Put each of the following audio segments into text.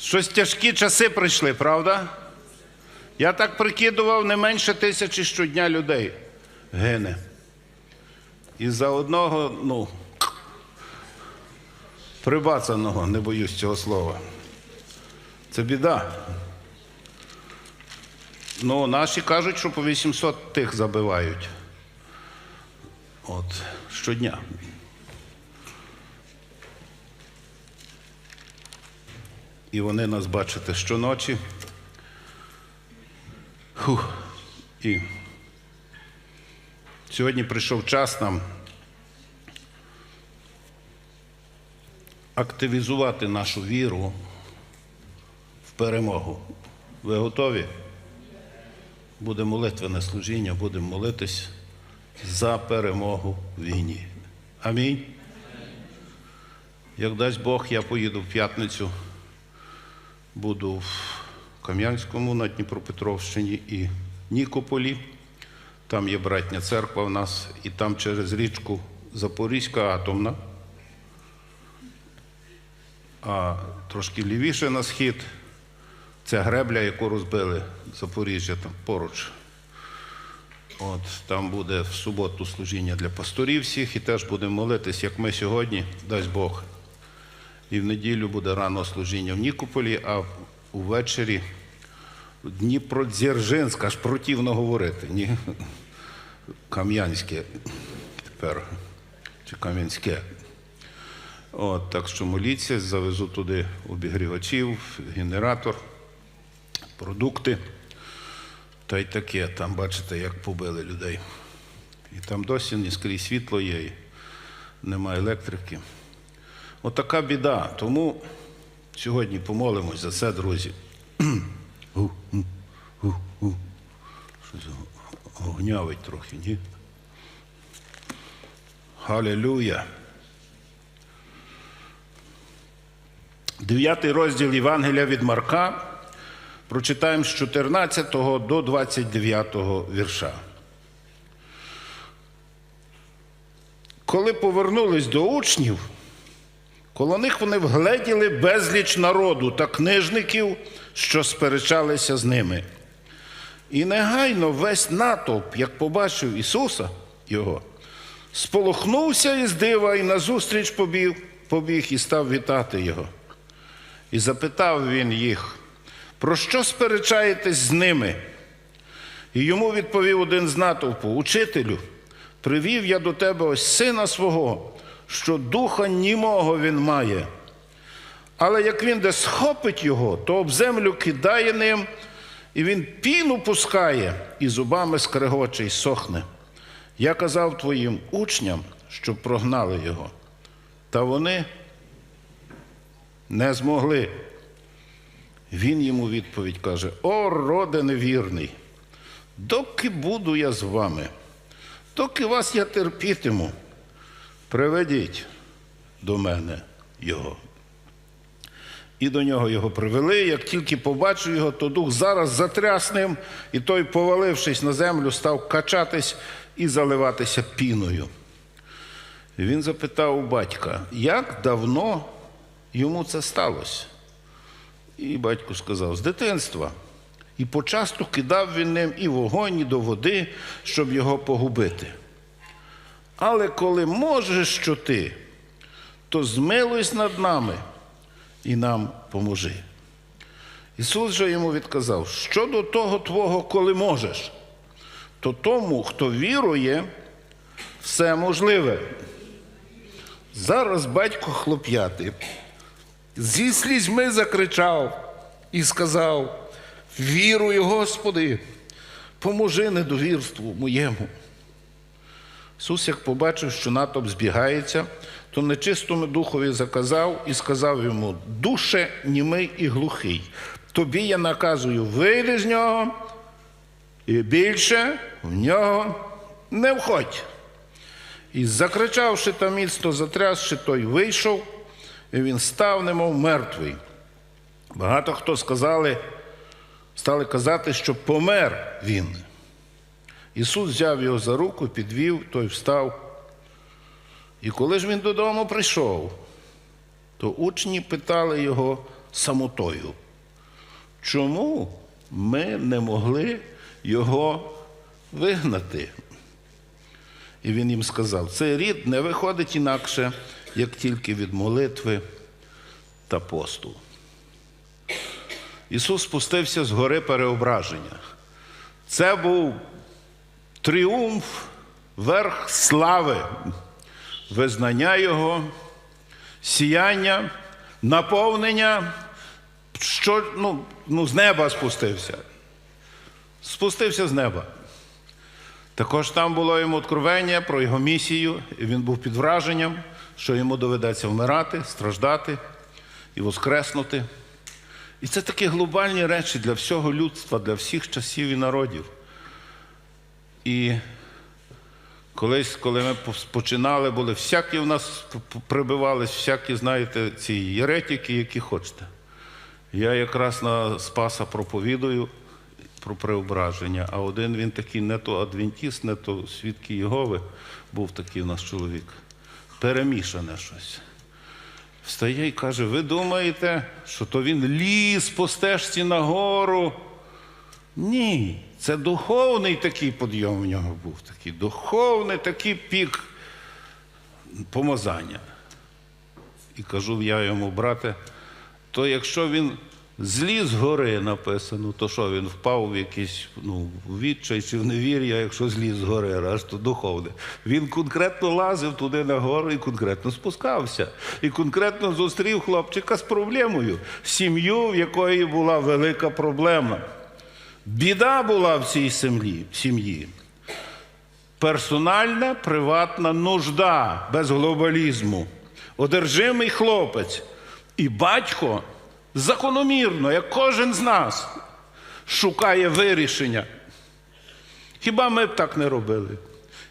Щось тяжкі часи прийшли, правда? Я так прикидував, не менше тисячі щодня людей гине. І за одного, ну, прибацаного, не боюсь цього слова. Це біда. Ну, наші кажуть, що по 800 тих забивають. От, щодня. І вони нас бачите щоночі. Фух. І сьогодні прийшов час нам активізувати нашу віру в перемогу. Ви готові? Буде молитвене служіння, будемо молитись за перемогу в війні. Амінь. Як дасть Бог, я поїду в п'ятницю, буду в Кам'янському на Дніпропетровщині і Нікополі. Там є братня церква в нас, і там через річку Запорізька атомна. А трошки лівіше на схід це гребля, яку розбили Запоріжжя там поруч. От там буде в суботу служіння для пасторів всіх, і теж будемо молитись, як ми сьогодні, дасть Бог. І в неділю буде рано служіння в Нікополі, а увечері Дніпродзержинськ, аж противно говорити. Ні? Кам'янське тепер. Чи Кам'янське. От, так що моліться, завезу туди обігрівачів, генератор, продукти. Та й таке, там бачите, як побили людей. І там досі не скрізь світло є, і немає електрики. Отака біда. Тому сьогодні помолимось за це, друзі. Щось гнявить трохи, ні? Халилюя. Дев'ятий розділ Євангелія від Марка. Прочитаємо з 14 до 29 вірша. Коли повернулись до учнів, коло них вони вгледіли безліч народу та книжників, що сперечалися з ними. І негайно весь натовп, як побачив Ісуса Його, сполохнувся із дива і назустріч побіг, побіг і став вітати Його. І запитав він їх, про що сперечаєтесь з ними? І йому відповів один з натовпу: Учителю, привів я до тебе ось сина свого, що духа німого він має. Але як він де схопить його, то об землю кидає ним, і він піну пускає, і зубами скрегоче й сохне. Я казав твоїм учням, щоб прогнали його, та вони не змогли. Він йому відповідь каже: О, роде невірний, доки буду я з вами, доки вас я терпітиму, приведіть до мене його. І до нього його привели. Як тільки побачив його, то дух зараз затряс ним, і той, повалившись на землю, став качатись і заливатися піною. І він запитав у батька, як давно йому це сталося? І батько сказав: з дитинства. І почасту кидав він ним і вогонь, і до води, щоб його погубити. Але коли можеш що ти, то змилуйся над нами і нам поможи. Ісус же йому відказав: щодо того твого, коли можеш, то тому, хто вірує, все можливе. Зараз батько хлоп'ятий зі слізьми закричав і сказав: Вірую, Господи, поможи недовірству моєму. Ісус, як побачив, що натовп збігається, то нечистому духові заказав і сказав йому: Душе німий і глухий, тобі я наказую, вийди з нього, і більше в нього не входь. І закричавши та міцно затрясши, той вийшов, і він став, немов мертвий. Багато хто сказали, стали казати, що помер він. Ісус взяв його за руку, підвів, той встав. І коли ж він додому прийшов, то учні питали його, самотою. Чому ми не могли його вигнати? І він їм сказав: цей рід не виходить інакше, як тільки від молитви та посту. Ісус спустився з гори переображення. Це був тріумф, верх слави, визнання Його, сіяння, наповнення, що ну, ну, з неба спустився. Спустився з неба. Також там було йому откровення про його місію, і він був під враженням, що йому доведеться вмирати, страждати і воскреснути. І це такі глобальні речі для всього людства, для всіх часів і народів. І колись, коли ми починали, були всякі в нас прибивались, всякі, знаєте, ці єретики, які хочете. Я якраз на Спаса проповідую про преображення, а один він такий не то адвентіст, не то свідки Єгови, був такий у нас чоловік. Перемішане щось. Встає і каже: ви думаєте, що то він ліз по стежці на гору? Ні, це духовний такий підйом в нього був, такий духовний такий пік помазання. І кажу я йому, брате, то якщо він зліз з гори написано, то що він впав в якийсь ну, відчай чи в невір'я, якщо зліз з гори, раз то духовне. Він конкретно лазив туди на гору і конкретно спускався. І конкретно зустрів хлопчика з проблемою, сім'ю, в якої була велика проблема. Біда була в цій сім'ї. Персональна приватна нужда без глобалізму. Одержимий хлопець. І батько закономірно, як кожен з нас, шукає вирішення. Хіба ми б так не робили?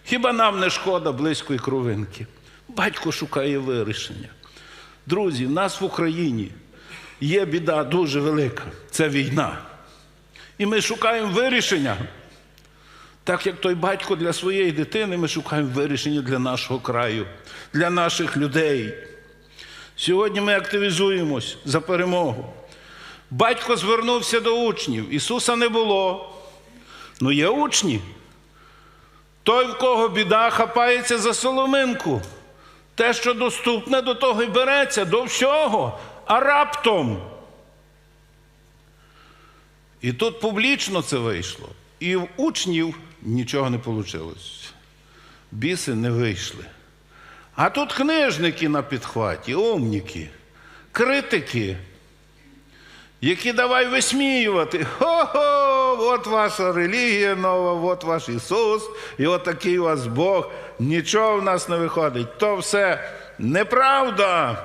Хіба нам не шкода близької кровинки? Батько шукає вирішення. Друзі, в нас в Україні є біда дуже велика це війна. І ми шукаємо вирішення. Так як той батько для своєї дитини, ми шукаємо вирішення для нашого краю, для наших людей. Сьогодні ми активізуємось за перемогу. Батько звернувся до учнів. Ісуса не було. Ну є учні. Той, в кого біда, хапається за соломинку. Те, що доступне, до того й береться, до всього, а раптом. І тут публічно це вийшло. І в учнів нічого не вийшло. Біси не вийшли. А тут книжники на підхваті, умніки, критики, які давай висміювати. Хо-хо, от ваша релігія нова, от ваш Ісус, і от такий у вас Бог. Нічого в нас не виходить. То все неправда.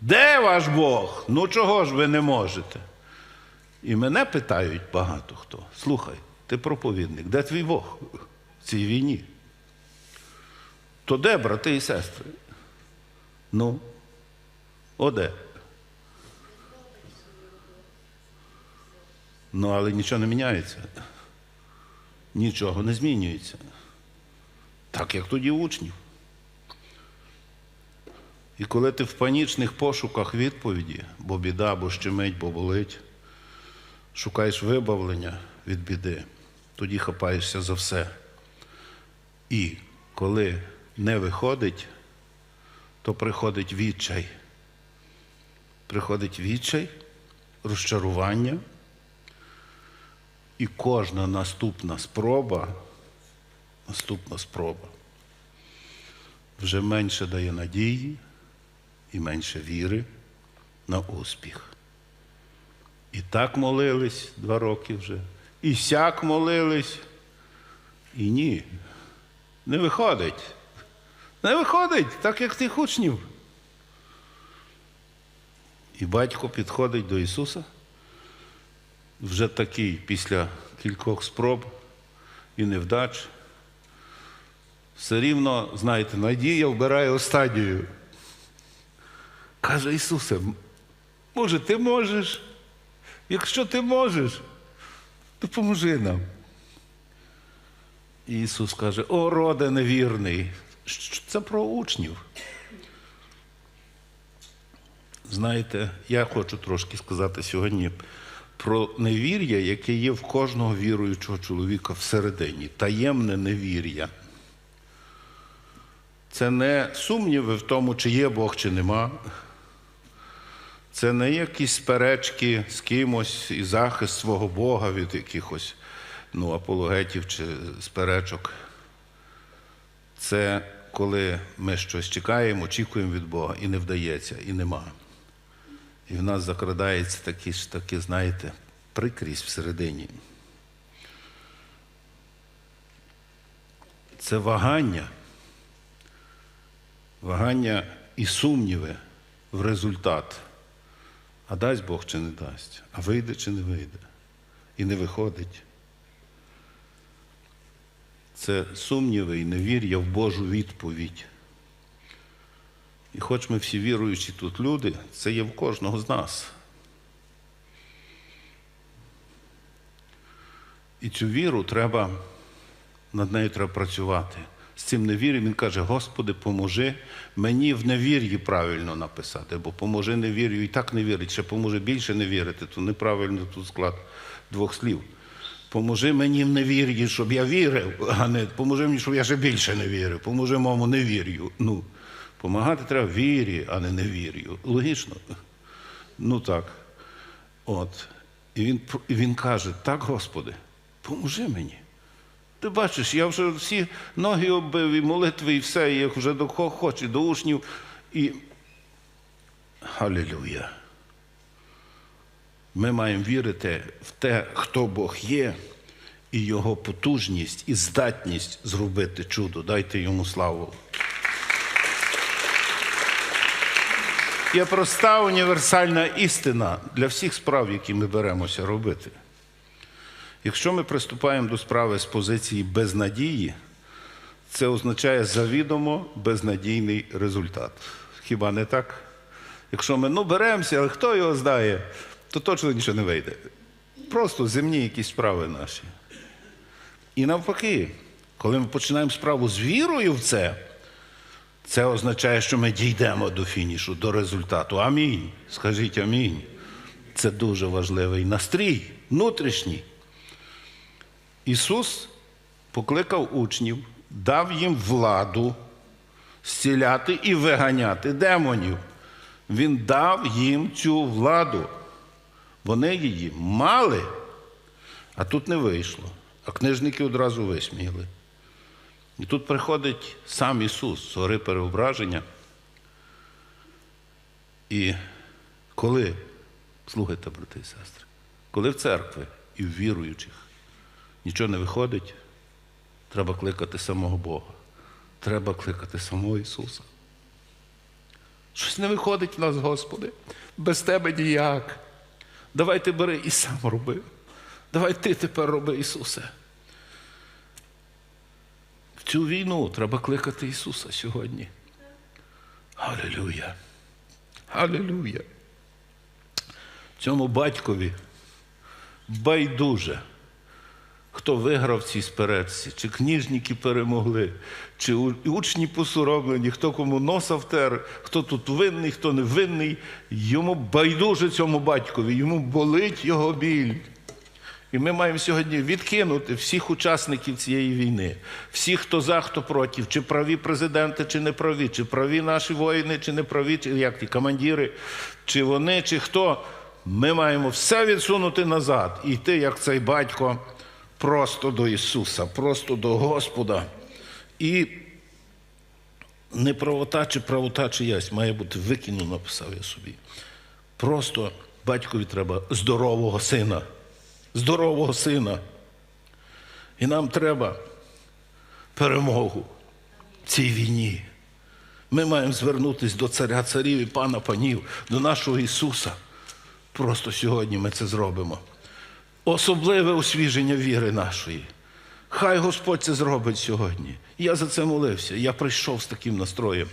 Де ваш Бог? Ну чого ж ви не можете? І мене питають багато хто. Слухай, ти проповідник, де твій Бог в цій війні? То де, брати і сестри? Ну, о де? Ну, але нічого не міняється. Нічого не змінюється. Так, як тоді учнів. І коли ти в панічних пошуках відповіді, бо біда, бо щемить, бо болить, шукаєш вибавлення від біди, тоді хапаєшся за все. І коли не виходить, то приходить відчай. Приходить відчай, розчарування. І кожна наступна спроба, наступна спроба вже менше дає надії і менше віри на успіх. І так молились два роки вже, і сяк молились, і ні, не виходить. Не виходить, так як тих учнів. І батько підходить до Ісуса, вже такий після кількох спроб і невдач. Все рівно, знаєте, надія вбирає останньою. Каже Ісусе, може, ти можеш? Якщо ти можеш, допоможи нам. Ісус каже, о, роде невірний. Це про учнів. знаєте, я хочу трошки сказати сьогодні про невір'я, яке є в кожного віруючого чоловіка всередині, таємне невір'я. Це не сумніви в тому, чи є Бог, чи нема. Це не якісь сперечки з кимось і захист свого Бога від якихось ну, апологетів чи сперечок. Це коли ми щось чекаємо, очікуємо від Бога і не вдається, і нема. І в нас закрадається такі такі, знаєте, прикрість всередині. Це вагання, вагання і сумніви в результат. А дасть Бог чи не дасть, а вийде чи не вийде. І не виходить. Це сумніви і невір'я в Божу відповідь. І хоч ми всі віруючі тут люди, це є в кожного з нас. І цю віру треба, над нею треба працювати. З цим невір'ям він каже: Господи, поможи мені в невір'ї правильно написати, бо поможи невір'ю і так не вірить, ще поможе більше не вірити, то неправильно тут склад двох слів. Поможи мені в невір'ї, щоб я вірив, а не поможи мені, щоб я ще більше не вірив. Поможи моєму невір'ю. Ну, помагати треба вірі, а не невір'ю. Логічно? Ну так. От. І він, і він каже: так, Господи, поможи мені. Ти бачиш, я вже всі ноги оббив, і молитви, і все, і як вже до кого хочу, до учнів. І. Халілюя. Ми маємо вірити в те, хто Бог є, і Його потужність і здатність зробити чудо. Дайте йому славу. Є проста універсальна істина для всіх справ, які ми беремося робити. Якщо ми приступаємо до справи з позиції безнадії, це означає завідомо безнадійний результат. Хіба не так? Якщо ми ну, беремося, але хто його знає, то точно нічого не вийде. Просто земні якісь справи наші. І навпаки, коли ми починаємо справу з вірою в це, це означає, що ми дійдемо до фінішу, до результату. Амінь. Скажіть амінь. Це дуже важливий настрій, внутрішній. Ісус покликав учнів, дав їм владу зціляти і виганяти демонів. Він дав їм цю владу. Вони її мали, а тут не вийшло. А книжники одразу висміяли. І тут приходить сам Ісус, з гори переображення. І коли, слухайте, брати і сестри, коли в церкві і в віруючих нічого не виходить, треба кликати самого Бога. Треба кликати самого Ісуса. Щось не виходить в нас, Господи, без Тебе ніяк. Давай ти бери і сам роби. Давай ти тепер роби, Ісусе. В цю війну треба кликати Ісуса сьогодні. Алілюя. Алілюя. Цьому батькові байдуже, хто виграв в цій сперечці, чи книжники перемогли, чи учні посуроблені, хто кому носа втер, хто тут винний, хто не винний. Йому байдуже цьому батькові, йому болить його біль. І ми маємо сьогодні відкинути всіх учасників цієї війни, всіх, хто за, хто проти, чи праві президенти, чи не праві, чи праві наші воїни, чи не праві, чи як ті командири, чи вони, чи хто. Ми маємо все відсунути назад. І йти, як цей батько, просто до Ісуса, просто до Господа. І неправота чи правота чиясь має бути викинуто, написав я собі. Просто батькові треба здорового сина. Здорового сина. І нам треба перемогу в цій війні. Ми маємо звернутися до царя царів і пана панів, до нашого Ісуса. Просто сьогодні ми це зробимо. Особливе освіження віри нашої. Хай Господь це зробить сьогодні. Я за це молився. Я прийшов з таким настроєм.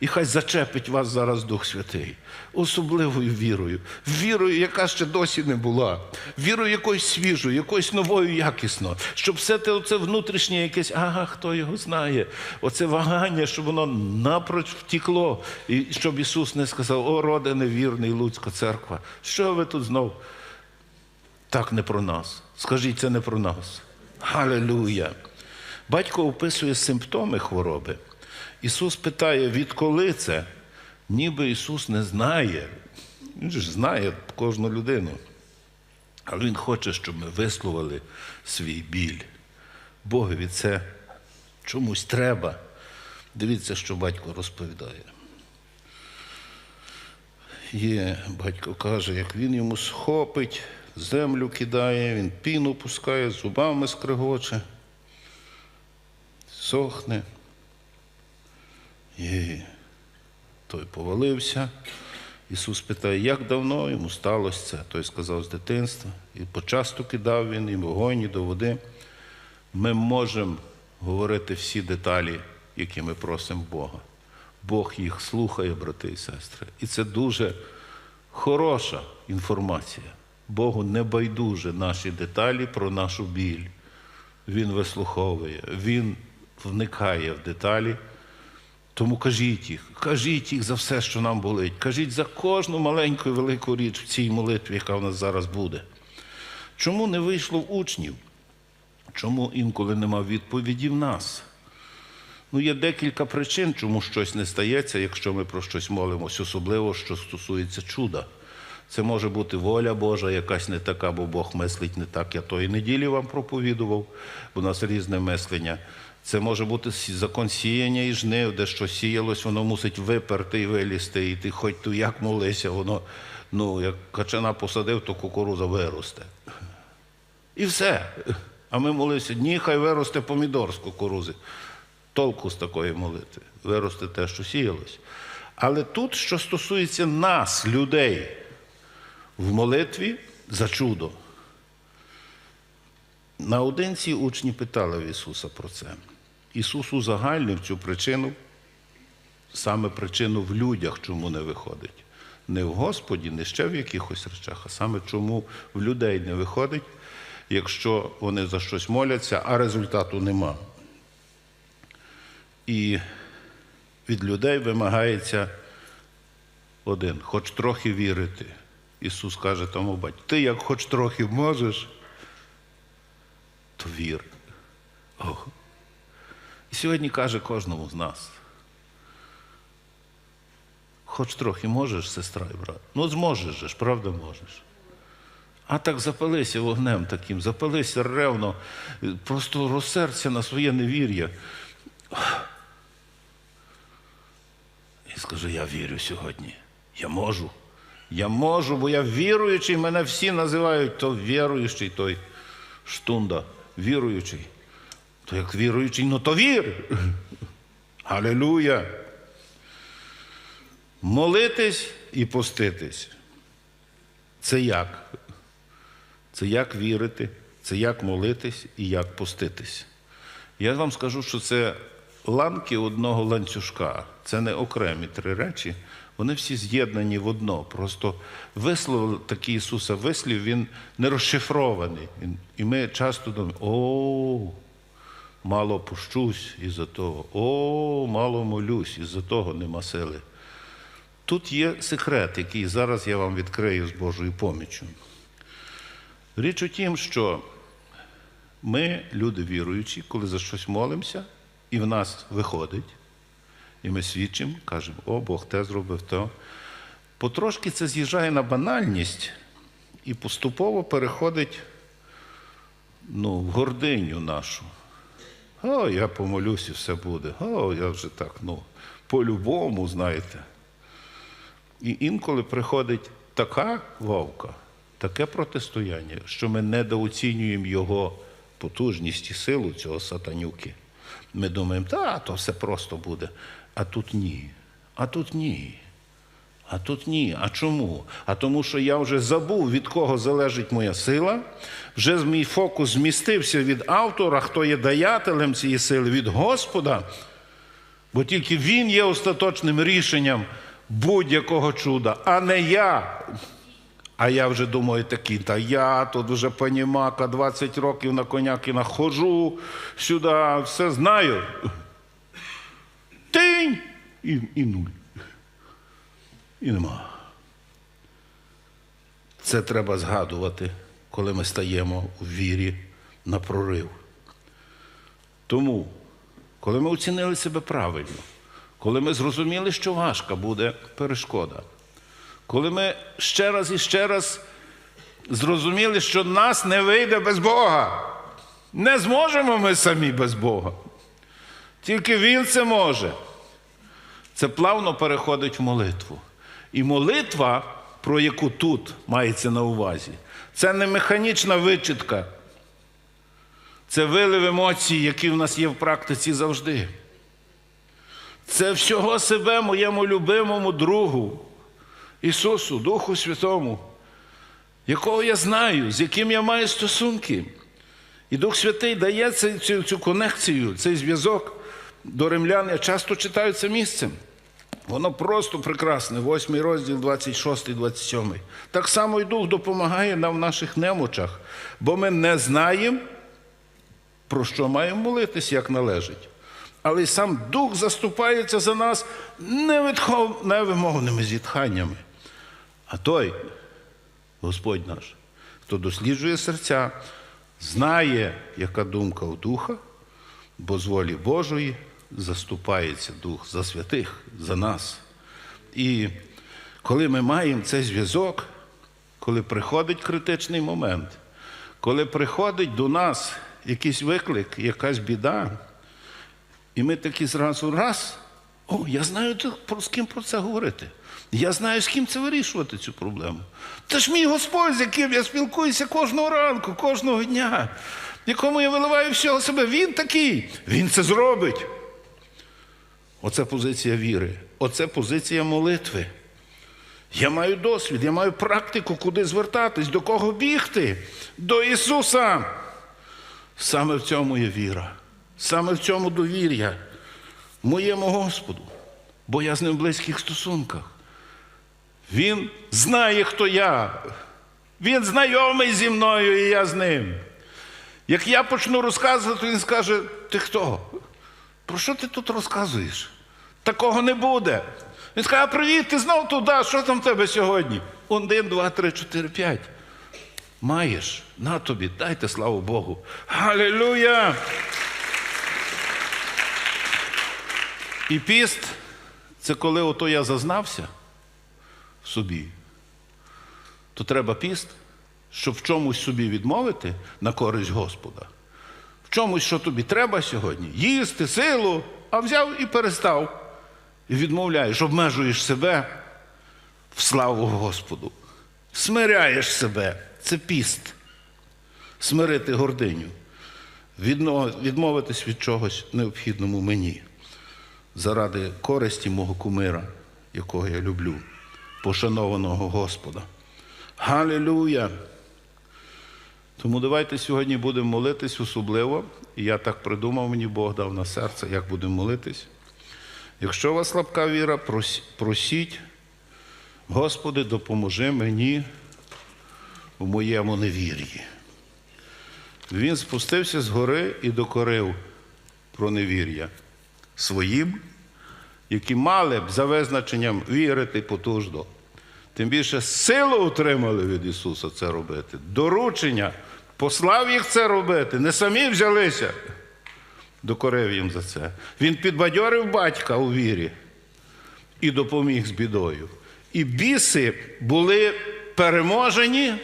І хай зачепить вас зараз Дух Святий особливою вірою, вірою, яка ще досі не була, вірою якоюсь свіжою, якоюсь новою якісно, щоб все те оце внутрішнє якесь, ага, хто його знає, оце вагання, щоб воно напроч втікло, і щоб Ісус не сказав: О, роде невірний, Луцька церква, що ви тут знов? Так не про нас. Скажіть, це не про нас. Галилуя! Батько описує симптоми хвороби. Ісус питає, відколи це? Ніби Ісус не знає. Він ж знає кожну людину. Але Він хоче, щоб ми висловили свій біль. Богові це чомусь треба. Дивіться, що батько розповідає. Є, батько каже, як він йому схопить, землю кидає, він піну пускає, зубами скригоче, сохне. І той повалився. Ісус питає, як давно йому сталося це? Той сказав з дитинства. І почасту кидав він, і вогонь, і до води. Ми можемо говорити всі деталі, які ми просимо Бога. Бог їх слухає, брати і сестри. І це дуже хороша інформація. Богу не байдуже наші деталі про нашу біль. Він вислуховує, Він вникає в деталі. Тому кажіть їх, кажіть їх за все, що нам болить. Кажіть за кожну маленьку і велику річ в цій молитві, яка в нас зараз буде. Чому не вийшло в учнів? Чому інколи нема відповіді в нас? Ну, є декілька причин, чому щось не стається, якщо ми про щось молимось, особливо, що стосується чуда. Це може бути воля Божа, якась не така, бо Бог мислить не так. Я тої неділі вам проповідував, бо у нас різне мислення. Це може бути закон сіяння і жнив, де що сіялось, воно мусить виперти і вилізти. І ти хоч ту як молися, воно, ну, як качана посадив, то кукуруза виросте. І все. А ми молився, ні, хай виросте помідор з кукурузи. Толку з такої молитви. Виросте те, що сіялось. Але тут, що стосується нас, людей, в молитві за чудо. Наодинці учні питали в Ісуса про це. Ісус узагальнив цю причину, саме причину в людях, чому не виходить. Не в Господі, не ще в якихось речах, а саме чому в людей не виходить, якщо вони за щось моляться, а результату нема. І від людей вимагається один, хоч трохи вірити. Ісус каже тому батьку, ти як хоч трохи можеш, то вір. Ох. І сьогодні каже кожному з нас. Хоч трохи можеш, сестра і брат. Ну, зможеш же правда можеш. А так запалися вогнем таким, запалися ревно, просто розсердься на своє невір'я. І скажи, я вірю сьогодні. Я можу. Я можу, бо я віруючий, мене всі називають то віруючий, той штунда, віруючий. То як віруючий, ну то вір. Алілуя. Молитись і поститись. Це як? Це як вірити, це як молитись і як поститись. Я вам скажу, що це ланки одного ланцюжка. Це не окремі три речі. Вони всі з'єднані в одно. Просто вислов такий Ісуса вислів, він не розшифрований. І ми часто думаємо, о, мало пущусь із-за того, о, мало молюсь, із-за того нема сили. Тут є секрет, який зараз я вам відкрию з Божою поміччю. Річ у тім, що ми, люди віруючі, коли за щось молимося, і в нас виходить, і ми свідчимо, кажемо, о, Бог те зробив то. Потрошки це з'їжджає на банальність і поступово переходить ну, в гординю нашу. О, я помолюсь і все буде. О, я вже так, ну, по-любому, знаєте. І інколи приходить така вовка, таке протистояння, що ми недооцінюємо його потужність і силу цього сатанюки. Ми думаємо, та, то все просто буде. А тут ні. А тут ні. А тут ні. А чому? А тому, що я вже забув, від кого залежить моя сила. Вже мій фокус змістився від автора, хто є даятелем цієї сили, від Господа. Бо тільки Він є остаточним рішенням будь-якого чуда, а не я. А я вже думаю такий, та я тут вже панімака, 20 років на конякіна ходжу сюди, все знаю. Тинь! І, і нуль. І нема. Це треба згадувати, коли ми стаємо у вірі на прорив. Тому, коли ми оцінили себе правильно, коли ми зрозуміли, що важка буде перешкода, коли ми ще раз і ще раз зрозуміли, що нас не вийде без Бога. Не зможемо ми самі без Бога. Тільки Він це може. Це плавно переходить в молитву. І молитва, про яку тут мається на увазі, це не механічна вичитка. Це вилив емоцій, які в нас є в практиці завжди. Це всього себе моєму любимому другу, Ісусу, Духу Святому, якого я знаю, з яким я маю стосунки. І Дух Святий дає цю, цю, цю конекцію, цей зв'язок до римлян. Я часто читаю це місцем. Воно просто прекрасне, 8 розділ, 26, 27. Так само і Дух допомагає нам в наших немочах, бо ми не знаємо, про що маємо молитись, як належить. Але й сам Дух заступається за нас невимовними зітханнями. А той, Господь наш, хто досліджує серця, знає, яка думка у Духа, бо з волі Божої заступається Дух за святих, за нас. І коли ми маємо цей зв'язок, коли приходить критичний момент, коли приходить до нас якийсь виклик, якась біда, і ми такі зразу раз. О, я знаю з ким про це говорити. Я знаю, з ким це вирішувати цю проблему. Це ж мій Господь, з яким я спілкуюся кожного ранку, кожного дня, якому я виливаю всього себе. Він такий, він це зробить. Оце позиція віри, оце позиція молитви. Я маю досвід, я маю практику, куди звертатись, до кого бігти, до Ісуса. Саме в цьому є віра, саме в цьому довір'я моєму Господу, бо я з ним в близьких стосунках. Він знає, хто я. Він знайомий зі мною і я з ним. Як я почну розказувати, він скаже: ти хто? Про що ти тут розказуєш? Такого не буде. Він скаже, а привіт, ти знов туди, що там в тебе сьогодні? Один, два, три, чотири, п'ять. Маєш, на тобі, дайте славу Богу. Галилюя! І піст це коли ото я зазнався в собі, то треба піст, щоб в чомусь собі відмовити на користь Господа. В чомусь, що тобі треба сьогодні, їсти, силу, а взяв і перестав. І відмовляєш, обмежуєш себе в славу Господу. Смиряєш себе. Це піст. Смирити гординю. Відмовитись від чогось необхідному мені заради користі мого кумира, якого я люблю, пошанованого Господа. Галилюя! Тому давайте сьогодні будемо молитись особливо. І я так придумав, мені Бог дав на серце, як будемо молитись. Якщо у вас слабка віра, просіть, Господи, допоможи мені в моєму невір'ї. Він спустився з гори і докорив про невір'я своїм, які мали б за визначенням вірити потужно. Тим більше силу отримали від Ісуса це робити, доручення, послав їх це робити, не самі взялися, докорив їм за це. Він підбадьорив батька у вірі і допоміг з бідою. І біси були переможені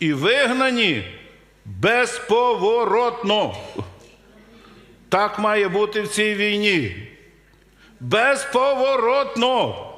і вигнані безповоротно. Так має бути в цій війні. Безповоротно.